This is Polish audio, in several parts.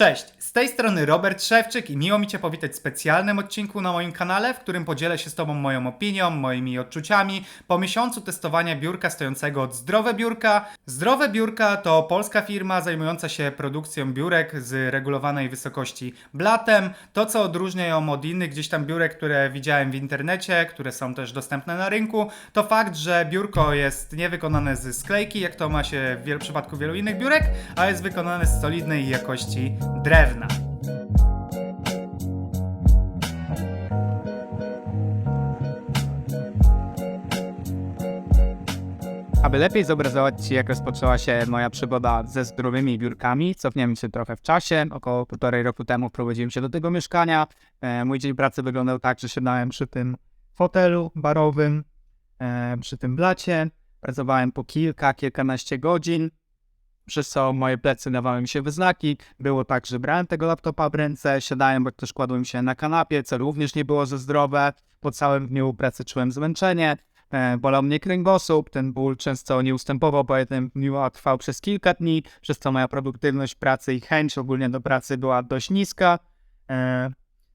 Cześć, z tej strony Robert Szewczyk i miło mi Cię powitać w specjalnym odcinku na moim kanale, w którym podzielę się z Tobą moją opinią, moimi odczuciami po miesiącu testowania biurka stojącego od Zdrowe Biurka. Zdrowe Biurka to polska firma zajmująca się produkcją biurek z regulowanej wysokości blatem. To, co odróżnia ją od innych gdzieś tam biurek, które widziałem w internecie, które są też dostępne na rynku, to fakt, że biurko jest nie wykonane z sklejki, jak to ma się w przypadku wielu innych biurek, a jest wykonane z solidnej jakości drewna. Aby lepiej zobrazować Ci, jak rozpoczęła się moja przygoda ze zdrowymi biurkami, cofniemy się trochę w czasie. Około półtorej roku temu wprowadziłem się do tego mieszkania. E, mój dzień pracy wyglądał tak, że siadałem przy tym fotelu barowym, e, przy tym blacie. Pracowałem po kilka, kilkanaście godzin, przez co moje plecy dawały mi się wyznaki. Było tak, że brałem tego laptopa w ręce, siadałem, bądź też kładłem się na kanapie, co również nie było za zdrowe. Po całym dniu pracy czułem zmęczenie. E, bolał mnie kręgosłup, ten ból często nie ustępował po jednym dniu, a trwał przez kilka dni, przez co moja produktywność pracy i chęć ogólnie do pracy była dość niska. E,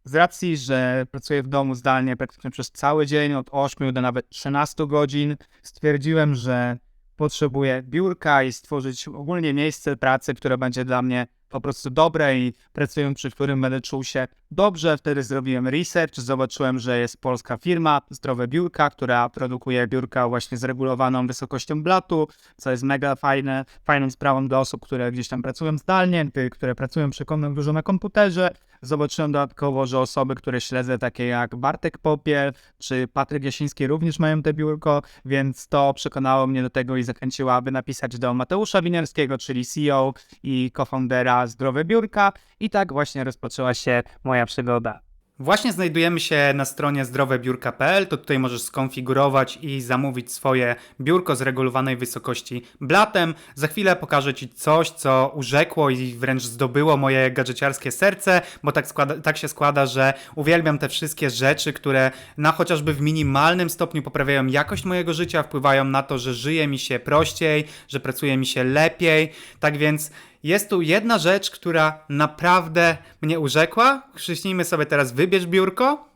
Z racji, że pracuję w domu zdalnie praktycznie przez cały dzień, od 8 do nawet 13 godzin, stwierdziłem, że potrzebuję biurka i stworzyć ogólnie miejsce pracy, które będzie dla mnie po prostu dobre i pracując przy którym będę czuł się dobrze. Wtedy zrobiłem research, zobaczyłem, że jest polska firma Zdrowe Biurka, która produkuje biurka właśnie z regulowaną wysokością blatu, co jest mega fajne, fajną sprawą dla osób, które gdzieś tam pracują zdalnie, które pracują przekonaną dużo na komputerze. Zobaczyłem dodatkowo, że osoby, które śledzę, takie jak Bartek Popiel czy Patryk Jasiński również mają te biurko, więc to przekonało mnie do tego i zachęciło, aby napisać do Mateusza Winiarskiego, czyli CEO i co-foundera Zdrowe Biurka. I tak właśnie rozpoczęła się moja przygoda. Właśnie znajdujemy się na stronie zdrowebiurka.pl, to tutaj możesz skonfigurować i zamówić swoje biurko z regulowanej wysokości blatem. Za chwilę pokażę Ci coś, co urzekło i wręcz zdobyło moje gadżeciarskie serce, bo tak, składa, tak się składa, że uwielbiam te wszystkie rzeczy, które na chociażby w minimalnym stopniu poprawiają jakość mojego życia, wpływają na to, że żyje mi się prościej, że pracuje mi się lepiej. Tak więc jest tu jedna rzecz, która naprawdę mnie urzekła. Przyśnijmy sobie teraz wybierz biurko,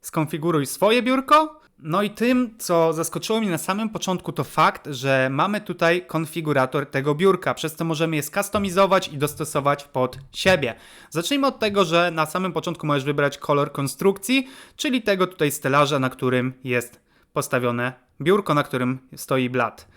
skonfiguruj swoje biurko. No i tym, co zaskoczyło mnie na samym początku, to fakt, że mamy tutaj konfigurator tego biurka, przez co możemy je skustomizować i dostosować pod siebie. Zacznijmy od tego, że na samym początku możesz wybrać kolor konstrukcji, czyli tego tutaj stelaża, na którym jest postawione biurko, na którym stoi blat.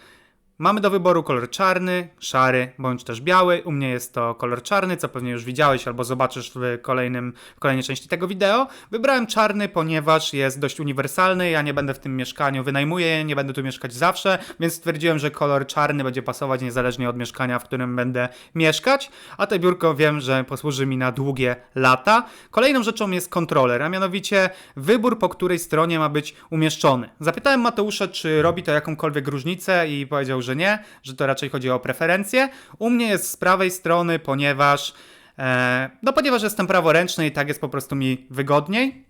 Mamy do wyboru kolor czarny, szary bądź też biały. U mnie jest to kolor czarny, co pewnie już widziałeś albo zobaczysz w, kolejnym, w kolejnej części tego wideo. Wybrałem czarny, ponieważ jest dość uniwersalny. Ja nie będę w tym mieszkaniu, wynajmuję nie będę tu mieszkać zawsze, więc stwierdziłem, że kolor czarny będzie pasować niezależnie od mieszkania, w którym będę mieszkać. A to biurko wiem, że posłuży mi na długie lata. Kolejną rzeczą jest kontroler, a mianowicie wybór, po której stronie ma być umieszczony. Zapytałem Mateusza, czy robi to jakąkolwiek różnicę i powiedział, że nie, że to raczej chodzi o preferencje. U mnie jest z prawej strony, ponieważ e, no ponieważ jestem praworęczny i tak jest po prostu mi wygodniej.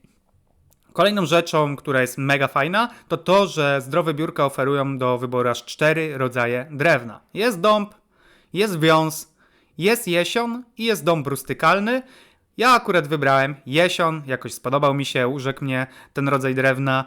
Kolejną rzeczą, która jest mega fajna, to to, że zdrowe biurka oferują do wyboru aż cztery rodzaje drewna. Jest dąb, jest wiąz, jest jesion i jest dąb rustykalny. Ja akurat wybrałem jesion, jakoś spodobał mi się, urzekł mnie ten rodzaj drewna.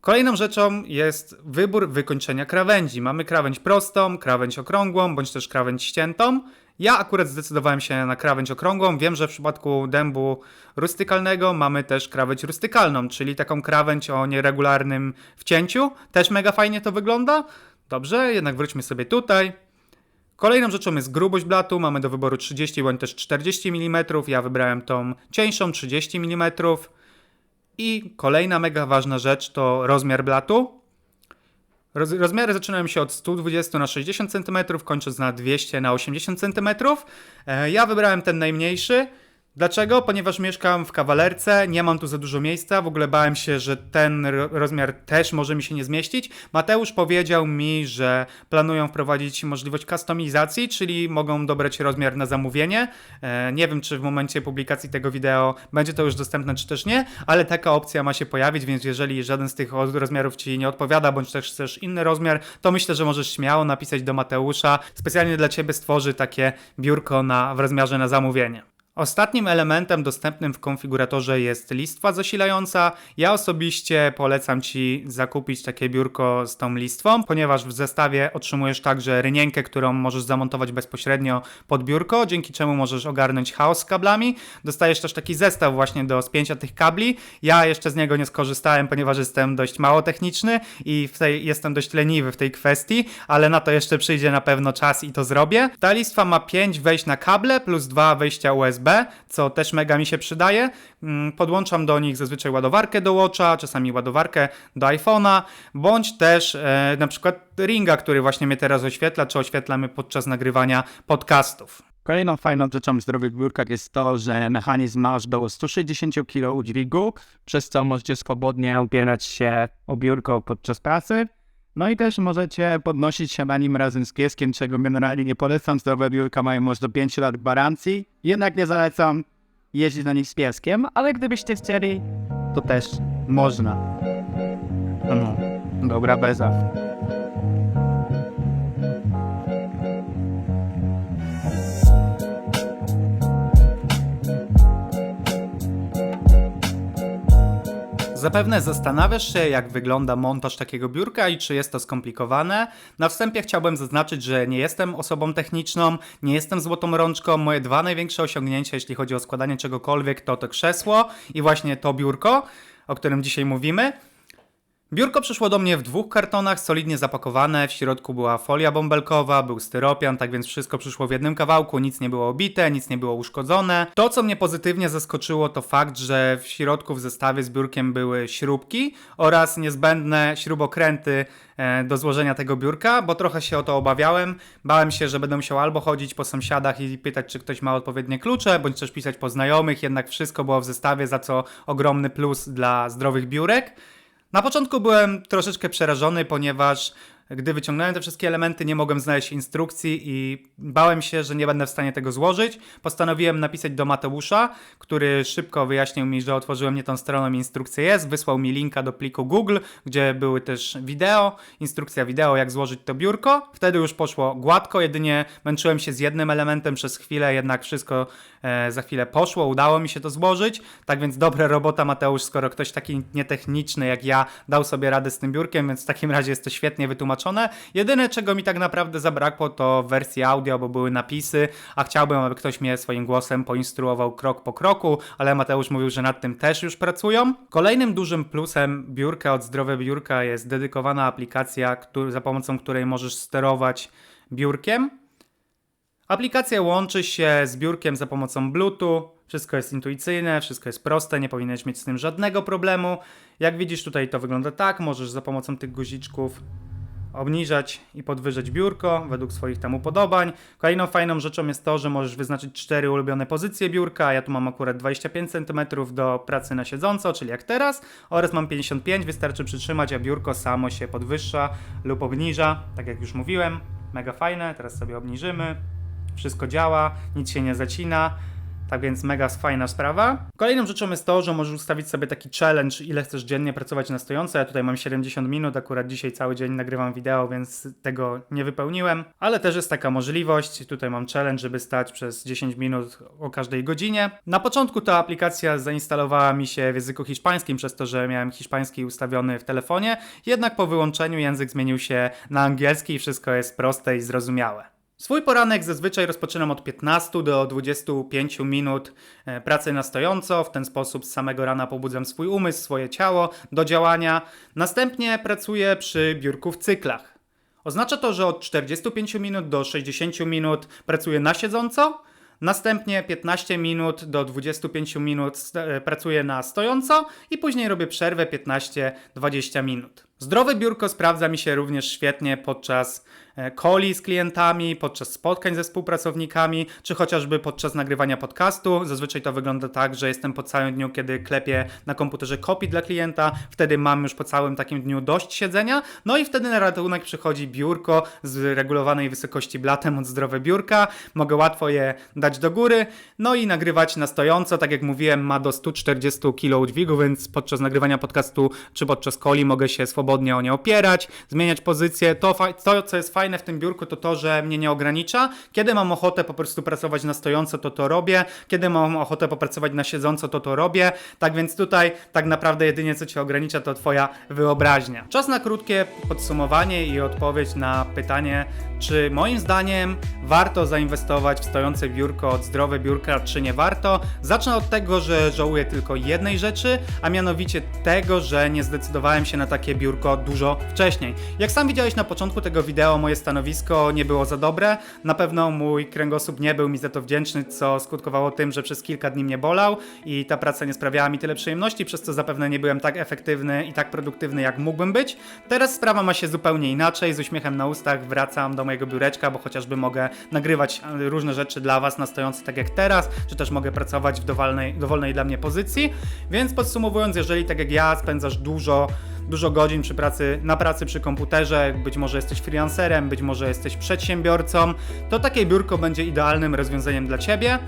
Kolejną rzeczą jest wybór wykończenia krawędzi. Mamy krawędź prostą, krawędź okrągłą, bądź też krawędź ściętą. Ja akurat zdecydowałem się na krawędź okrągłą. Wiem, że w przypadku dębu rustykalnego mamy też krawędź rustykalną, czyli taką krawędź o nieregularnym wcięciu. Też mega fajnie to wygląda. Dobrze, jednak wróćmy sobie tutaj. Kolejną rzeczą jest grubość blatu. Mamy do wyboru 30 bądź też 40 mm. Ja wybrałem tą cieńszą 30 mm. I kolejna mega ważna rzecz to rozmiar blatu. Roz, rozmiary zaczynają się od 120 na 60 cm, kończąc na 200 na 80 cm. E, ja wybrałem ten najmniejszy. Dlaczego? Ponieważ mieszkam w kawalerce, nie mam tu za dużo miejsca, w ogóle bałem się, że ten ro- rozmiar też może mi się nie zmieścić. Mateusz powiedział mi, że planują wprowadzić możliwość kustomizacji, czyli mogą dobrać rozmiar na zamówienie. E, nie wiem, czy w momencie publikacji tego wideo będzie to już dostępne, czy też nie, ale taka opcja ma się pojawić, więc jeżeli żaden z tych rozmiarów Ci nie odpowiada, bądź też chcesz inny rozmiar, to myślę, że możesz śmiało napisać do Mateusza. Specjalnie dla Ciebie stworzy takie biurko na, w rozmiarze na zamówienie. Ostatnim elementem dostępnym w konfiguratorze jest listwa zasilająca. Ja osobiście polecam Ci zakupić takie biurko z tą listwą, ponieważ w zestawie otrzymujesz także rynienkę, którą możesz zamontować bezpośrednio pod biurko, dzięki czemu możesz ogarnąć chaos z kablami. Dostajesz też taki zestaw właśnie do spięcia tych kabli. Ja jeszcze z niego nie skorzystałem, ponieważ jestem dość mało techniczny i w tej, jestem dość leniwy w tej kwestii, ale na to jeszcze przyjdzie na pewno czas i to zrobię. Ta listwa ma 5 wejść na kable plus 2 wejścia USB, co też mega mi się przydaje. Mm, Podłączam do nich zazwyczaj ładowarkę do Watcha, czasami ładowarkę do iPhone'a, bądź też e, na przykład Ringa, który właśnie mnie teraz oświetla, czy oświetlamy podczas nagrywania podcastów. Kolejną fajną rzeczą w zdrowych biurkach jest to, że mechanizm aż do 160 kg udźwigu, przez co możecie swobodnie opierać się o biurko podczas pracy. No i też możecie podnosić się na nim razem z pieskiem, czego generalnie nie polecam. Zdrowe biurka mają może do 5 lat gwarancji. Jednak nie zalecam jeździć na nich z pieskiem, ale gdybyście chcieli, to też można. No, dobra beza. Zapewne zastanawiasz się, jak wygląda montaż takiego biurka i czy jest to skomplikowane. Na wstępie chciałbym zaznaczyć, że nie jestem osobą techniczną, nie jestem złotą rączką. Moje dwa największe osiągnięcia, jeśli chodzi o składanie czegokolwiek, to to krzesło i właśnie to biurko, o którym dzisiaj mówimy. Biurko przyszło do mnie w dwóch kartonach, solidnie zapakowane. W środku była folia bąbelkowa, był styropian, tak więc wszystko przyszło w jednym kawałku, nic nie było obite, nic nie było uszkodzone. To, co mnie pozytywnie zaskoczyło, to fakt, że w środku w zestawie z biurkiem były śrubki oraz niezbędne śrubokręty e, do złożenia tego biurka, bo trochę się o to obawiałem. Bałem się, że będę musiał albo chodzić po sąsiadach i pytać, czy ktoś ma odpowiednie klucze, bądź też pisać po znajomych, jednak wszystko było w zestawie, za co ogromny plus dla zdrowych biurek. Na początku byłem troszeczkę przerażony, ponieważ gdy wyciągnąłem te wszystkie elementy, nie mogłem znaleźć instrukcji i bałem się, że nie będę w stanie tego złożyć. Postanowiłem napisać do Mateusza, który szybko wyjaśnił mi, że otworzyłem nie tą stroną instrukcja jest. Wysłał mi linka do pliku Google, gdzie były też wideo, instrukcja wideo, jak złożyć to biurko. Wtedy już poszło gładko, jedynie męczyłem się z jednym elementem przez chwilę, jednak wszystko e, za chwilę poszło, udało mi się to złożyć. Tak więc dobra robota Mateusz, skoro ktoś taki nietechniczny jak ja dał sobie radę z tym biurkiem, więc w takim razie jest to świetnie wytłumaczone. Jedyne czego mi tak naprawdę zabrakło to wersji audio, bo były napisy, a chciałbym, aby ktoś mnie swoim głosem poinstruował krok po kroku, ale Mateusz mówił, że nad tym też już pracują. Kolejnym dużym plusem biurka od Zdrowe Biurka jest dedykowana aplikacja, który, za pomocą której możesz sterować biurkiem. Aplikacja łączy się z biurkiem za pomocą Bluetooth. Wszystko jest intuicyjne, wszystko jest proste, nie powinieneś mieć z tym żadnego problemu. Jak widzisz, tutaj to wygląda tak. Możesz za pomocą tych guziczków obniżać i podwyżać biurko według swoich tam upodobań. Kolejną fajną rzeczą jest to, że możesz wyznaczyć cztery ulubione pozycje biurka. Ja tu mam akurat 25 cm do pracy na siedząco, czyli jak teraz, oraz mam 55, wystarczy przytrzymać, a biurko samo się podwyższa lub obniża, tak jak już mówiłem. Mega fajne, teraz sobie obniżymy. Wszystko działa, nic się nie zacina. Tak więc mega fajna sprawa. Kolejną rzeczą jest to, że możesz ustawić sobie taki challenge, ile chcesz dziennie pracować na stojąco. Ja tutaj mam 70 minut, akurat dzisiaj cały dzień nagrywam wideo, więc tego nie wypełniłem. Ale też jest taka możliwość. Tutaj mam challenge, żeby stać przez 10 minut o każdej godzinie. Na początku ta aplikacja zainstalowała mi się w języku hiszpańskim, przez to, że miałem hiszpański ustawiony w telefonie. Jednak po wyłączeniu język zmienił się na angielski i wszystko jest proste i zrozumiałe. Swój poranek zazwyczaj rozpoczynam od 15 do 25 minut e, pracy na stojąco. W ten sposób z samego rana pobudzam swój umysł, swoje ciało do działania. Następnie pracuję przy biurku w cyklach. Oznacza to, że od 45 minut do 60 minut pracuję na siedząco. Następnie 15 minut do 25 minut e, pracuję na stojąco i później robię przerwę 15-20 minut. Zdrowe biurko sprawdza mi się również świetnie podczas e, coli z klientami, podczas spotkań ze współpracownikami, czy chociażby podczas nagrywania podcastu. Zazwyczaj to wygląda tak, że jestem po całym dniu, kiedy klepię na komputerze kopii dla klienta, wtedy mam już po całym takim dniu dość siedzenia, no i wtedy na ratunek przychodzi biurko z regulowanej wysokości blatem od zdrowe biurka. Mogę łatwo je dać do góry, no i nagrywać na stojąco. Tak jak mówiłem, ma do 140 kg dźwigu, więc podczas nagrywania podcastu czy podczas coli mogę się swobodnie swobodnie o nie opierać, zmieniać pozycję. To, to, co jest fajne w tym biurku, to to, że mnie nie ogranicza. Kiedy mam ochotę po prostu pracować na stojąco, to to robię. Kiedy mam ochotę popracować na siedząco, to to robię. Tak więc tutaj tak naprawdę jedynie co cię ogranicza, to twoja wyobraźnia. Czas na krótkie podsumowanie i odpowiedź na pytanie, czy moim zdaniem warto zainwestować w stojące biurko od zdrowe biurka, czy nie warto. Zacznę od tego, że żałuję tylko jednej rzeczy, a mianowicie tego, że nie zdecydowałem się na takie biurko dużo wcześniej. Jak sam widziałeś na początku tego wideo, moje stanowisko nie było za dobre. Na pewno mój kręgosłup nie był mi za to wdzięczny, co skutkowało tym, że przez kilka dni mnie bolał i ta praca nie sprawiała mi tyle przyjemności, przez co zapewne nie byłem tak efektywny i tak produktywny, jak mógłbym być. Teraz sprawa ma się zupełnie inaczej. Z uśmiechem na ustach wracam do mojego biureczka, bo chociażby mogę nagrywać e, różne rzeczy dla Was na stojąco, tak jak teraz, czy też mogę pracować w dowolnej, dowolnej dla mnie pozycji. Więc podsumowując, jeżeli tak jak ja spędzasz dużo dużo godzin przy pracy, na pracy przy komputerze, być może jesteś freelancerem, być może jesteś przedsiębiorcą, to takie biurko będzie idealnym rozwiązaniem dla Ciebie.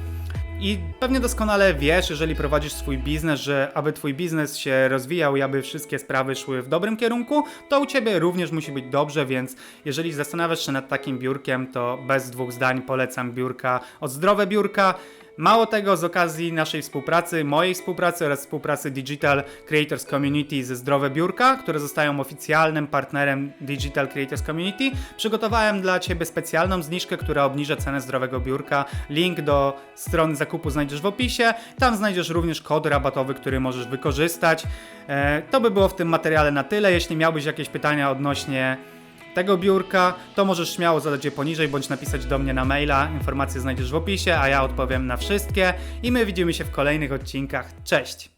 I pewnie doskonale wiesz, jeżeli prowadzisz swój biznes, że aby twój biznes się rozwijał i aby wszystkie sprawy szły w dobrym kierunku, to u ciebie również musi być dobrze, więc jeżeli zastanawiasz się nad takim biurkiem, to bez dwóch zdań polecam biurka od zdrowe biurka. Mało tego, z okazji naszej współpracy, mojej współpracy oraz współpracy Digital Creators Community ze Zdrowe Biurka, które zostają oficjalnym partnerem Digital Creators Community, przygotowałem dla Ciebie specjalną zniżkę, która obniża cenę zdrowego biurka. Link do strony zakupu znajdziesz w opisie. Tam znajdziesz również kod rabatowy, który możesz wykorzystać. E, to by było w tym materiale na tyle. Jeśli miałbyś jakieś pytania odnośnie tego biurka, to możesz śmiało zadać je poniżej, bądź napisać do mnie na maila. Informacje znajdziesz w opisie, a ja odpowiem na wszystkie. I my widzimy się w kolejnych odcinkach. Cześć!